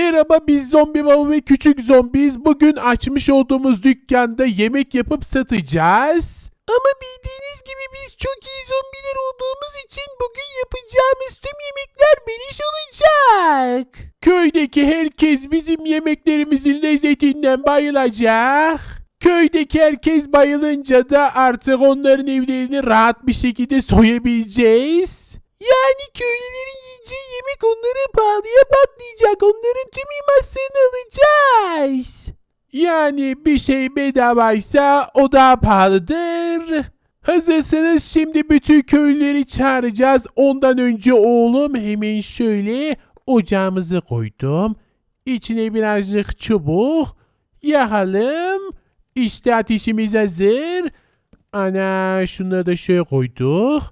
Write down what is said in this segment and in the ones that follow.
Merhaba biz zombi baba ve küçük zombiyiz. Bugün açmış olduğumuz dükkanda yemek yapıp satacağız. Ama bildiğiniz gibi biz çok iyi zombiler olduğumuz için bugün yapacağımız tüm yemekler beliş olacak. Köydeki herkes bizim yemeklerimizin lezzetinden bayılacak. Köydeki herkes bayılınca da artık onların evlerini rahat bir şekilde soyabileceğiz. Yani köylülerin yiyeceği yemek onlara pahalıya patlayacak. Onların alacağız. Yani bir şey bedavaysa o daha pahalıdır. Hazırsanız şimdi bütün köylüleri çağıracağız. Ondan önce oğlum hemen şöyle ocağımızı koydum. İçine birazcık çubuk. Yakalım. İşte ateşimiz hazır. Ana şunları da şöyle koyduk.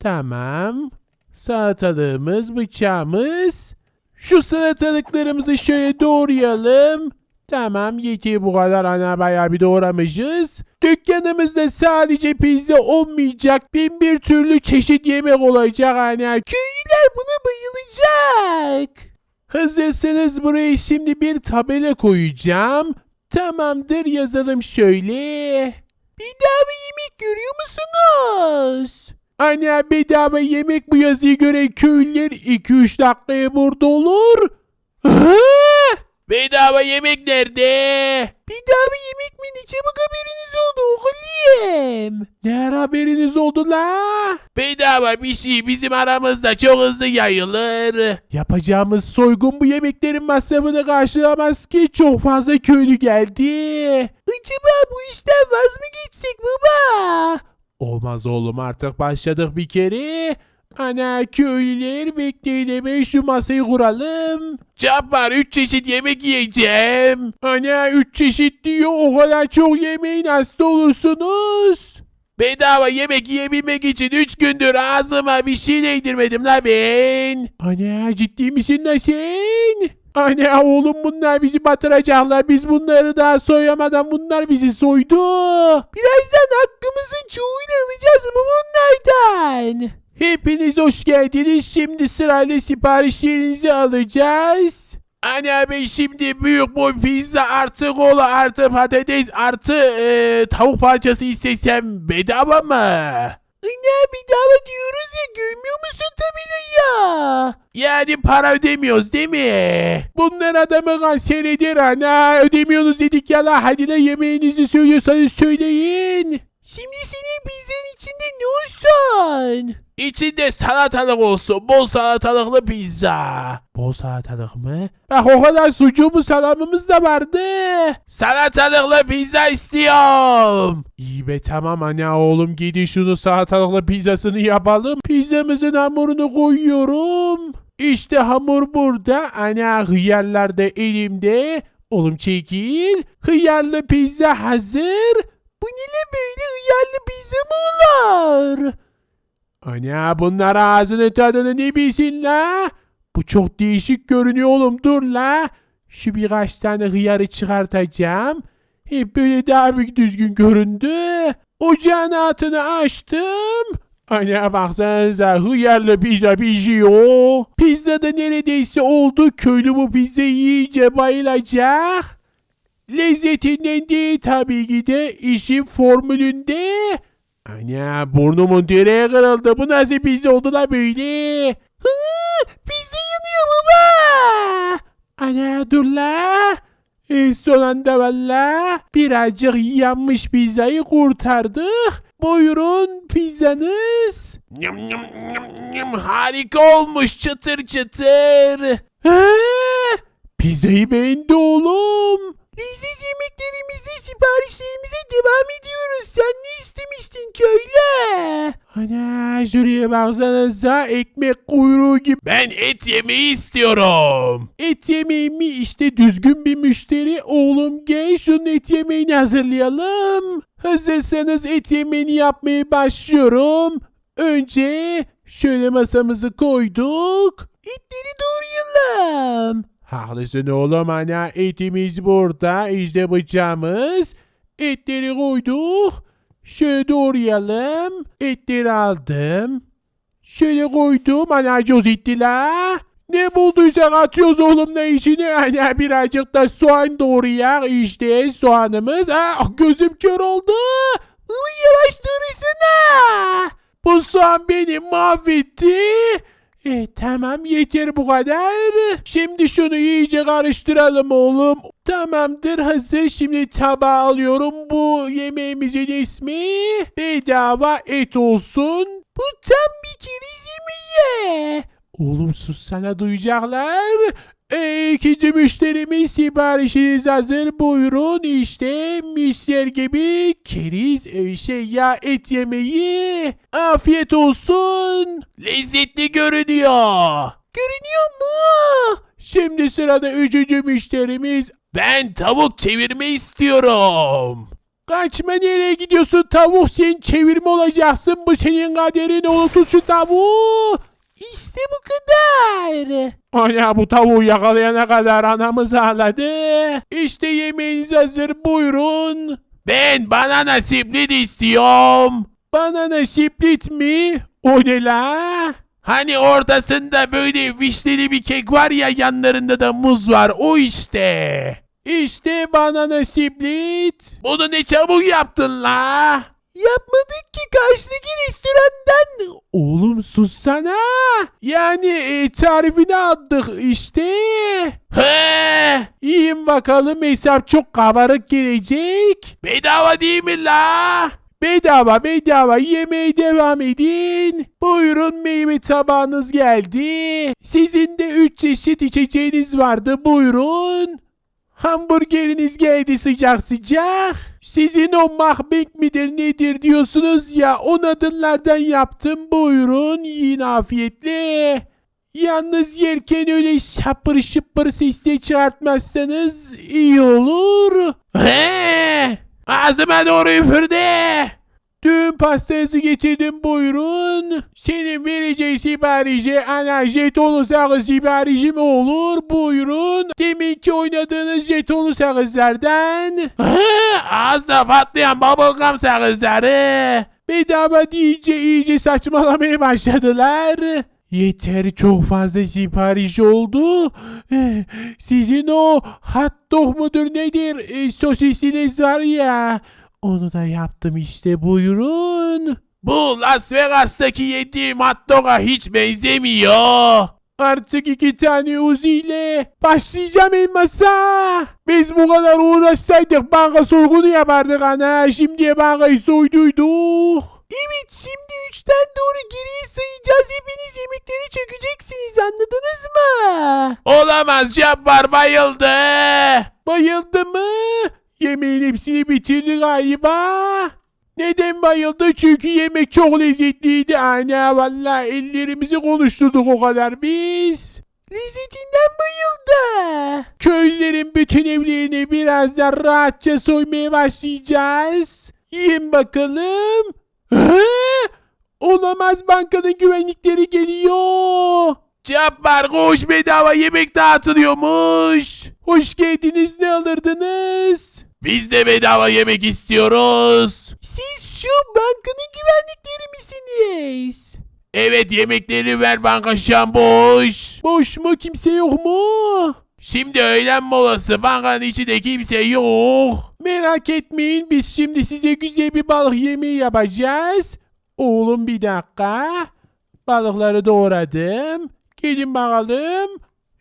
Tamam. Salatalığımız, bıçağımız. Şu salatalıklarımızı şöyle doğrayalım. Tamam yeter bu kadar ana bayağı bir doğramışız. Dükkanımızda sadece pizza olmayacak. Bin bir türlü çeşit yemek olacak ana. Köylüler buna bayılacak. Hazırsanız buraya şimdi bir tabela koyacağım. Tamamdır yazalım şöyle. Bedava yemek görüyor musunuz? Ana bedava yemek bu yazıyı gören köylüler 2-3 dakikaya burada olur. Bedava yemek nerede? Bedava yemek mi? Ne çabuk haberiniz oldu oğlum. Ne haberiniz oldu la? Bedava bir şey bizim aramızda çok hızlı yayılır. Yapacağımız soygun bu yemeklerin masrafını karşılamaz ki çok fazla köylü geldi. Acaba bu işten vaz mı geçsek baba? Olmaz oğlum artık başladık bir kere. Ana köylüler bekleyin şu masayı kuralım. Cabbar 3 çeşit yemek yiyeceğim. Ana 3 çeşit diyor o kadar çok yemeğin hasta olursunuz. Bedava yemek yiyebilmek için 3 gündür ağzıma bir şey değdirmedim la ben. Ana ciddi misin la sen? Anne oğlum bunlar bizi batıracaklar. Biz bunları daha soyamadan bunlar bizi soydu. Birazdan hakkımızın çoğunu alacağız mı bunlardan? Hepiniz hoş geldiniz. Şimdi sırayla siparişlerinizi alacağız. Anne ben şimdi büyük boy pizza artı kola artı patates artı e, tavuk parçası istesem bedava mı? Ne bedava diyoruz ya görmüyor musun tabelayı? Yani para ödemiyoruz değil mi? Bunlar adamı kanser eder ana. Ödemiyorsunuz dedik ya la. Hadi la yemeğinizi söylüyorsanız söyleyin. Şimdi senin pizzanın içinde ne olsun? İçinde salatalık olsun. Bol salatalıklı pizza. Bol salatalık mı? Bak o kadar sucuğumuz salamımız da vardı. Salatalıklı pizza istiyorum. İyi be tamam anne oğlum gidin şunu salatalıklı pizzasını yapalım. Pizzamızın hamurunu koyuyorum. İşte hamur burada. Ana hıyarlar da elimde. Oğlum çekil. Hıyarlı pizza hazır. Bu ne böyle hıyarlı pizza mı olur? Ana bunlar ağzının tadını ne bilsin la? Bu çok değişik görünüyor oğlum dur la. Şu birkaç tane hıyarı çıkartacağım. Hep böyle daha bir düzgün göründü. Ocağın altını açtım. Ana baksanıza hıyarlı pizza pişiyor. Pizza da neredeyse oldu. Köylü bu pizza yiyince bayılacak. Lezzetinden değil tabii ki de işin formülünde. Ana burnumun direği kırıldı. Bu nasıl pizza oldu la böyle? Hı, pizza yanıyor baba. Ana dur la. E, son anda valla birazcık yanmış pizzayı kurtardık. Buyurun pizzanız. Nyam, nyam, nyam, nyam. Harika olmuş çıtır çıtır. Ha, pizzayı beğendi oğlum. Leziz yemeklerimizde siparişlerimize devam ediyoruz. Sen ne istemiştin köylü? Ana şuraya baksanıza ekmek kuyruğu gibi. Ben et yemeği istiyorum. Et yemeği mi? İşte düzgün bir müşteri. Oğlum gel şunun et yemeğini hazırlayalım. Hazırsanız et yemeğini yapmaya başlıyorum. Önce şöyle masamızı koyduk. Etleri doğrayalım. Haklısın oğlum ana etimiz burada işte bıçağımız. Etleri koyduk. Şöyle doğrayalım. Etleri aldım. Şöyle koydum ana coz etti la. Ne bulduysak atıyoruz oğlum ne içine. Hani birazcık da soğan doğrayak. İşte soğanımız. Ah gözüm kör oldu. Yavaş dursana. Bu soğan beni mahvetti. E, tamam yeter bu kadar. Şimdi şunu iyice karıştıralım oğlum. Tamamdır hazır. Şimdi tabağa alıyorum. Bu yemeğimizin ismi bedava et olsun. Bu tam bir keriz. Oğlum sus sana duyacaklar. E, ikinci müşterimiz siparişiniz hazır. Buyurun işte misyer gibi keriz e, şey ya et yemeği. Afiyet olsun. Lezzetli görünüyor. Görünüyor mu? Şimdi sırada üçüncü müşterimiz. Ben tavuk çevirme istiyorum. Kaçma nereye gidiyorsun tavuk sen çevirme olacaksın bu senin kaderin tut şu tavuğu. İşte bu kadar. Ana bu tavuğu yakalayana kadar anamız ağladı. İşte yemeğiniz hazır buyurun. Ben banana split istiyorum. Banana split mi? O ne la? Hani ortasında böyle vişneli bir kek var ya yanlarında da muz var o işte. İşte banana split. Bunu ne çabuk yaptın la? Yapmadık ki karşıdaki restorandan. Oğlum sussana. Yani e, tarifini aldık işte. He. İyiyim bakalım hesap çok kabarık gelecek. Bedava değil mi la? Bedava bedava yemeğe devam edin. Buyurun meyve tabağınız geldi. Sizin de 3 çeşit içeceğiniz vardı buyurun. Hamburgeriniz geldi sıcak sıcak. Sizin o mahbek midir nedir diyorsunuz ya on adımlardan yaptım buyurun yiyin afiyetle. Yalnız yerken öyle şapır şıpır sesle çıkartmazsanız iyi olur. He! Ağzıma doğru üfürde. Düğün pastası getirdim buyurun. Senin vereceği siparişe ana jetonu sakız siparişi mi olur? Buyurun. Deminki oynadığınız jetonu sakızlardan. Ağızda patlayan bubblegum sakızları. Bedava deyince iyice saçmalamaya başladılar. Yeter çok fazla sipariş oldu. Sizin o hot dog mudur nedir? E, sosisiniz var ya. Onu da yaptım işte buyurun. Bu Las Vegas'taki yediğim hot dog'a hiç benzemiyor. Artık iki tane Uzi ile başlayacağım elmasa. Biz bu kadar uğraşsaydık banka soygunu yapardık ana. Şimdiye bankayı soyduyduk. Evet şimdi üçten doğru geriye sayacağız. Hepiniz yemekleri çökeceksiniz anladınız mı? Olamaz Cabbar bayıldı. Bayıldı mı? Yemeğin hepsini bitirdi galiba. Neden bayıldı? Çünkü yemek çok lezzetliydi. Ana vallahi ellerimizi konuşturduk o kadar biz. Lezzetinden bayıldı. Köylülerin bütün evlerini birazdan rahatça soymaya başlayacağız. Yiyin bakalım. Olamaz bankanın güvenlikleri geliyor. Cabbar koş bedava yemek dağıtılıyormuş. Hoş geldiniz ne alırdınız? Biz de bedava yemek istiyoruz. Siz şu bankanın güvenlikleri misiniz? Evet yemekleri ver banka şu an boş. Boş mu kimse yok mu? Şimdi öğlen molası bankanın içinde kimse yok. Merak etmeyin biz şimdi size güzel bir balık yemeği yapacağız. Oğlum bir dakika. Balıkları doğradım. Gelin bakalım.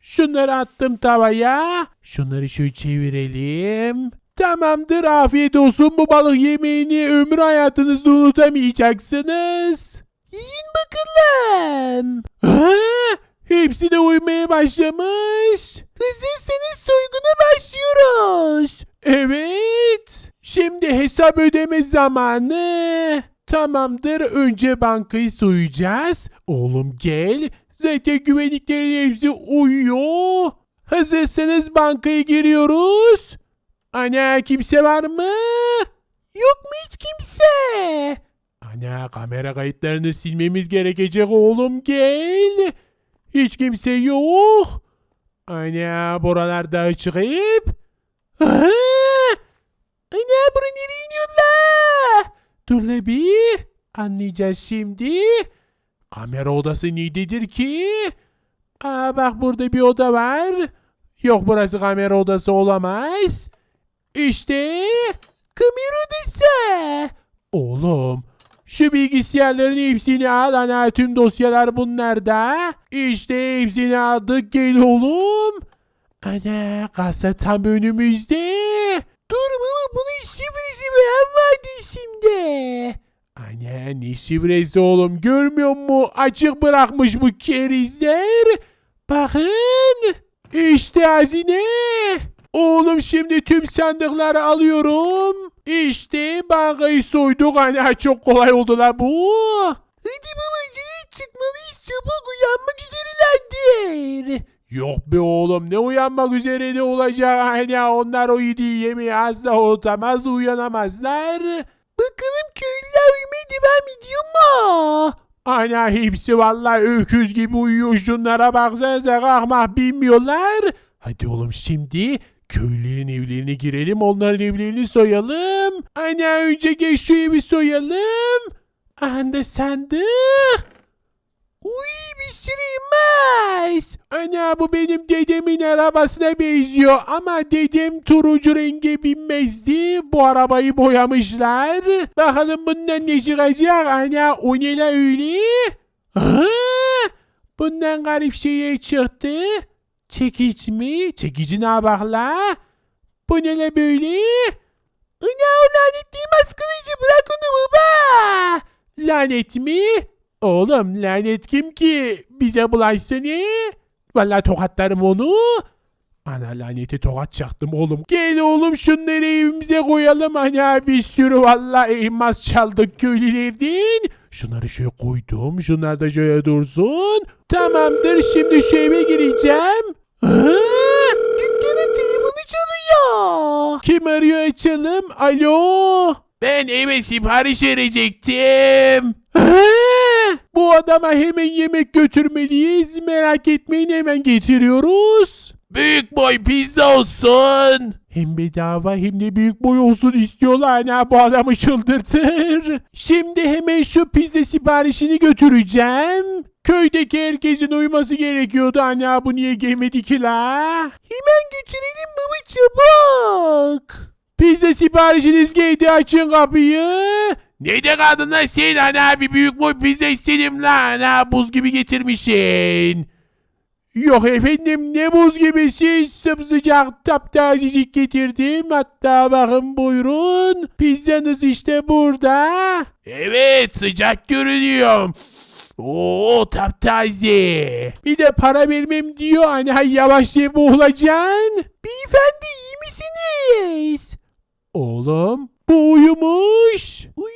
Şunları attım tavaya. Şunları şöyle çevirelim. Tamamdır afiyet olsun bu balık yemeğini ömür hayatınızda unutamayacaksınız. Yiyin bakalım. Ha? Hepsi de uyumaya başlamış. Hazırsanız soyguna başlıyoruz. Evet. Şimdi hesap ödeme zamanı. Tamamdır. Önce bankayı soyacağız. Oğlum gel. Zaten güvenliklerin hepsi uyuyor. Hazırsanız bankaya giriyoruz. Ana kimse var mı? Yok mu hiç kimse? Ana kamera kayıtlarını silmemiz gerekecek oğlum gel. Hiç kimse yok. Ana buralarda açık hep. Aha! Ana bura nereye iniyor la? Dur la bir. Anlayacağız şimdi. Kamera odası nerededir ki? Aa bak burada bir oda var. Yok burası kamera odası olamaz. İşte kamera odası. Oğlum şu bilgisayarların hepsini al. Ana tüm dosyalar bunlarda. İşte hepsini aldık gel oğlum. Ana kasa tam önümüzde. Dur baba bunun şifresi ben vardı şimdi. Ana ne şifresi oğlum görmüyor mu? Açık bırakmış bu kerizler. Bakın. İşte hazine. Oğlum şimdi tüm sandıkları alıyorum. İşte bankayı soyduk. Ana çok kolay oldu la bu. Hadi babacığım çıkmalıyız çabuk uyanmak üzerelerdir. Yok be oğlum ne uyanmak üzere de olacak ana onlar o yediği yemeği asla unutamaz uyanamazlar. Bakalım köylüler uyumaya devam ediyor mu? Ana hepsi vallahi öküz gibi uyuyor şunlara baksanıza kalkmak bilmiyorlar. Hadi oğlum şimdi köylülerin evlerine girelim onların evlerini soyalım. Ana önce geç şu evi soyalım. Anda sandık. Uy bir elmas. Ana bu benim dedemin arabasına benziyor ama dedem turuncu renge binmezdi. Bu arabayı boyamışlar. Bakalım bundan ne çıkacak? Ana o ne öyle? Ha? Bundan garip şeyler çıktı. Çekiç mi? Çekici ne bak la? Bu ne la böyle? Ana o lanetli maskılıcı bırak onu baba. Lanet mi? Oğlum lanet kim ki? Bize bulaşsın ne? Vallahi tokatlarım onu. Ana laneti tokat çaktım oğlum. Gel oğlum şunları evimize koyalım. Ana bir sürü vallahi elmas çaldık köylülerden. Şunları şöyle koydum. Şunlar da şöyle dursun. Tamamdır şimdi şu eve gireceğim. Ha? Dükkanın telefonu çalıyor. Kim arıyor açalım? Alo. Ben eve sipariş verecektim. Ha? Bu adama hemen yemek götürmeliyiz. Merak etmeyin hemen getiriyoruz. Büyük boy pizza olsun. Hem bedava hem de büyük boy olsun istiyorlar. Ana bu adamı çıldırtır. Şimdi hemen şu pizza siparişini götüreceğim. Köydeki herkesin uyuması gerekiyordu. Ana bu niye gelmedi ki la? Hemen götürelim baba çabuk. Pizza siparişiniz geldi açın kapıyı. Ne de kadın lan sen ana bir büyük boy pizza istedim lan ana buz gibi getirmişsin. Yok efendim ne buz gibisi sımsıcak taptazecik getirdim. Hatta bakın buyurun pizzanız işte burada. Evet sıcak görünüyor. Oo taptaze. Bir de para vermem diyor hani yavaş ye boğulacaksın. Beyefendi iyi misiniz? Oğlum bu uyumuş. Uyuyor.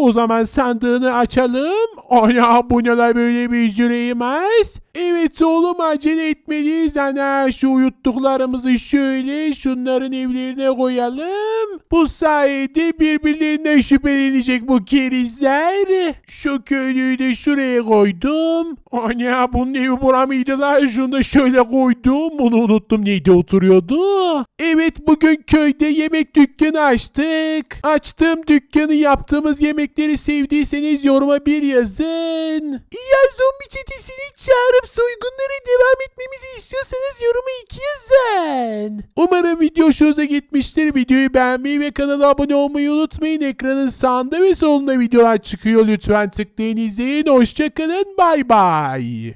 O zaman sandığını açalım. Ana bu neler böyle bir yüreğimiz. Evet oğlum acele etmeliyiz. Ana şu uyuttuklarımızı şöyle şunların evlerine koyalım. Bu sayede birbirlerinden şüphelenecek bu kerizler. Şu köylüyü de şuraya koydum. Ana bunun evi bura mıydı lan? Şunu da şöyle koydum. Bunu unuttum neydi oturuyordu. Evet bugün köyde yemek dükkanı açtık. Açtığım dükkanı yaptığımız yemekleri sevdiyseniz yoruma bir yazın. Ya zombi çetesini çağırıp soygunlara devam etmemizi istiyorsanız yoruma iki yazın. Umarım video hoşunuza gitmiştir. Videoyu beğenmeyi ve kanala abone olmayı unutmayın. Ekranın sağında ve solunda videolar çıkıyor. Lütfen tıklayın izleyin. Hoşçakalın. Bay bay.